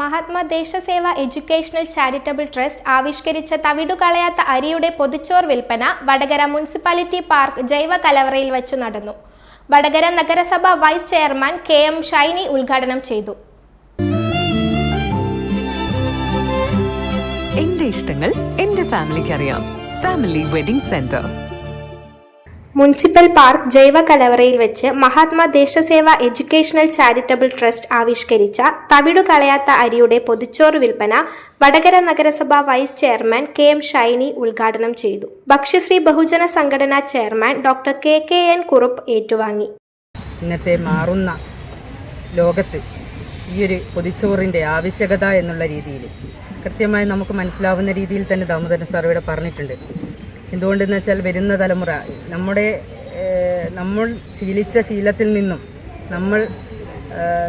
Mahatma Deshaseva educational charitable trust ആവിഷ്കരിച്ച തവിടു തവിടുകളയാത്ത അരിയുടെ പൊതിച്ചോർ വിൽപ്പന വടകര മുനിസിപ്പാലിറ്റി പാർക്ക് ജൈവ കലവറയിൽ വച്ചു നടന്നു. വടകര നഗരസഭ vice chairman K M Shiny ഉദ്ഘാടനം ചെയ്തു. എന്റെ ഇഷ്ടങ്ങൾ എന്റെ ഫാമിലിക്ക് അറിയാം family wedding centre. Municipal park ജൈവ കലവറയിൽ വെച്ച് Mahatma Deshaseva educational charitable trust ആവിഷ്കരിച്ച തവിടുകളയാത്ത അരിയുടെ പൊതിച്ചോറ് വിൽപ്പന വടകര നഗരസഭ vice chairman K M Shiny ഉദ്ഘാടനം ചെയ്തു. ഭക്ഷ്യശ്രീ ബഹുജന സംഘടനാ chairman doctor K K N Kurup ഏറ്റുവാങ്ങി. ഇന്നത്തെ മാറുന്ന ലോകത്ത് ഈ ഒരു പൊതിച്ചോറിന്റെ ആവശ്യകത എന്നുള്ള രീതിയിൽ കൃത്യമായി നമുക്ക് മനസ്സിലാവുന്ന രീതിയിൽ തന്നെ ദാമോദരൻ സാർ ഇവിടെ പറഞ്ഞിട്ടുണ്ട്. എന്തുകൊണ്ടെന്ന് വെച്ചാൽ വരുന്ന തലമുറ നമ്മുടെ നമ്മൾ ശീലിച്ച ശീലത്തിൽ നിന്നും നമ്മൾ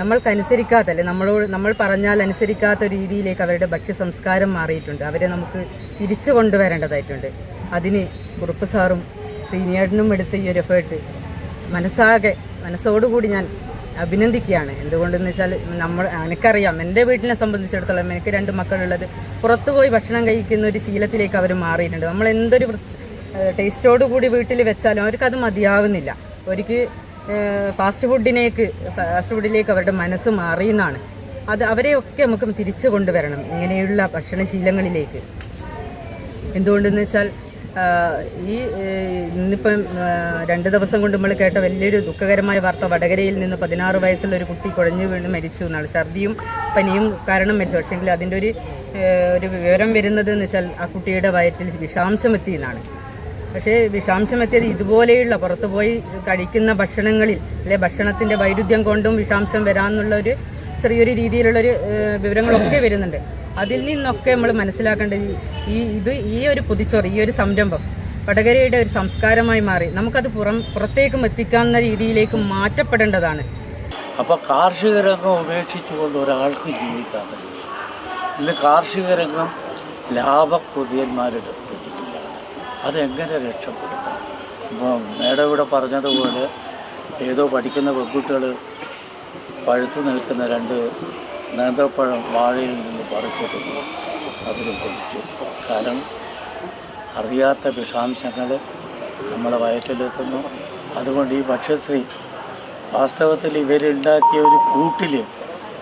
നമ്മൾക്കനുസരിക്കാത്ത അല്ലെ നമ്മളോട് നമ്മൾ പറഞ്ഞാൽ അനുസരിക്കാത്ത രീതിയിലേക്ക് അവരുടെ ഭക്ഷ്യ സംസ്കാരം മാറിയിട്ടുണ്ട്. അവരെ നമുക്ക് തിരിച്ചു കൊണ്ടുവരേണ്ടതായിട്ടുണ്ട്. അതിന് കുറുപ്പ് സാറും ശ്രീനിയേട്ടനും എടുത്ത ഈ ഒരു എഫേർട്ട് മനസ്സാകെ മനസ്സോടുകൂടി ഞാൻ അഭിനന്ദിക്കുകയാണ്. എന്തുകൊണ്ടെന്ന് വെച്ചാൽ നമ്മൾ എനിക്കറിയാം എന്റെ വീട്ടിനെ സംബന്ധിച്ചിടത്തോളം എനിക്ക് രണ്ട് മക്കളുള്ളത്. പുറത്തു പോയി ഭക്ഷണം കഴിക്കുന്ന ഒരു ശീലത്തിലേക്ക് അവർ മാറിയിട്ടുണ്ട്. നമ്മൾ എന്തൊരു ടേസ്റ്റോടു കൂടി വീട്ടിൽ വെച്ചാലും അവർക്ക് അത് മതിയാവുന്നില്ല. അവർക്ക് ഫാസ്റ്റ് ഫുഡിനേക്ക് ഫാസ്റ്റ് ഫുഡിലേക്ക് അവരുടെ മനസ്സ് മാറിയെന്നാണ് അത് അവരെയൊക്കെ നമുക്ക് തിരിച്ചു കൊണ്ടുവരണം ഇങ്ങനെയുള്ള ഭക്ഷണശീലങ്ങളിലേക്ക്. എന്തുകൊണ്ടെന്ന് വെച്ചാൽ ഈ ഇന്നിപ്പം രണ്ട് ദിവസം കൊണ്ട് നമ്മൾ കേട്ട വലിയൊരു ദുഃഖകരമായ വാർത്ത. വടകരയിൽ നിന്ന് പതിനാറ് വയസ്സുള്ള ഒരു കുട്ടി കുഴഞ്ഞു വീണ് മരിച്ചു എന്നാണ്. ഛർദിയും പനിയും കാരണം മരിച്ചു. പക്ഷേങ്കിൽ അതിന്റെ ഒരു ഒരു വിവരം വരുന്നത് എന്ന് വെച്ചാൽ ആ കുട്ടിയുടെ വയറ്റിൽ വിഷാംശം എത്തി എന്നാണ്. പക്ഷേ വിഷാംശം എത്തിയത് ഇതുപോലെയുള്ള പുറത്തുപോയി കഴിക്കുന്ന ഭക്ഷണങ്ങളിൽ അല്ലെ ഭക്ഷണത്തിന്റെ വൈരുദ്ധ്യം കൊണ്ടും വിഷാംശം വരാമെന്നുള്ള ഒരു ചെറിയൊരു രീതിയിലുള്ളൊരു വിവരങ്ങളൊക്കെ വരുന്നുണ്ട്. അതിൽ നിന്നൊക്കെ നമ്മൾ മനസ്സിലാക്കേണ്ടത് ഈ- ഇത് ഈ ഒരു പുതിച്ചോറ് ഈ ഒരു സംരംഭം വടകരയുടെ ഒരു സംസ്കാരമായി മാറി. നമുക്കത് പുറം പുറത്തേക്കും എത്തിക്കാവുന്ന രീതിയിലേക്ക് മാറ്റപ്പെടേണ്ടതാണ്. അപ്പോൾ കാർഷിക രംഗം ഉപേക്ഷിച്ചുകൊണ്ട് ഒരാൾക്ക് ജീവിക്കാൻ ഇന്ന് കാർഷിക രംഗം ലാഭക്കൊതിയന്മാരുടെ അതെങ്ങനെ രക്ഷപ്പെടും ഇപ്പോൾ മേഡം ഇവിടെ പറഞ്ഞതുപോലെ ഏതോ പഠിക്കുന്ന പെൺകുട്ടികൾ പഴുത്തു നിൽക്കുന്ന രണ്ട് നേന്ത്രപ്പഴം വാഴയിൽ നിന്ന് പറിച്ചെടുത്തു. അതിന് പൊടിച്ചു. കാരണം അറിയാത്ത വിഷാംശങ്ങൾ നമ്മളെ വയറ്റിലെത്തുന്നു. അതുകൊണ്ട് ഈ ഭക്ഷ്യശ്രീ വാസ്തവത്തിൽ ഇവരുണ്ടാക്കിയ ഒരു കൂട്ടിൽ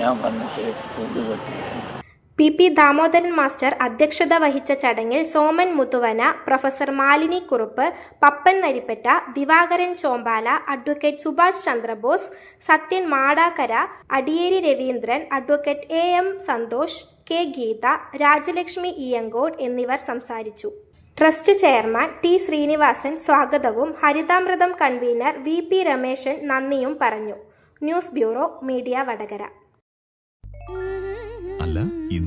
ഞാൻ വന്നിട്ട് കൂടുകെട്ടിയിട്ടുണ്ട് പി പി ദാമോദരൻ മാസ്റ്റർ അധ്യക്ഷത വഹിച്ച ചടങ്ങിൽ Soman Muthuvana professor Malini Kurup Pappan Naripatta Divakaran Chombala advocate Subhash Chandrabose Sathyan Madakkara Adiyeri Raveendran advocate A M Santhosh K Geetha Rajalakshmi Iyancode എന്നിവർ സംസാരിച്ചു. ട്രസ്റ്റ് ചെയർമാൻ ടി ശ്രീനിവാസൻ സ്വാഗതവും Harithamritham convener V P Rameshan നന്ദിയും പറഞ്ഞു. News bureau media Vadakara.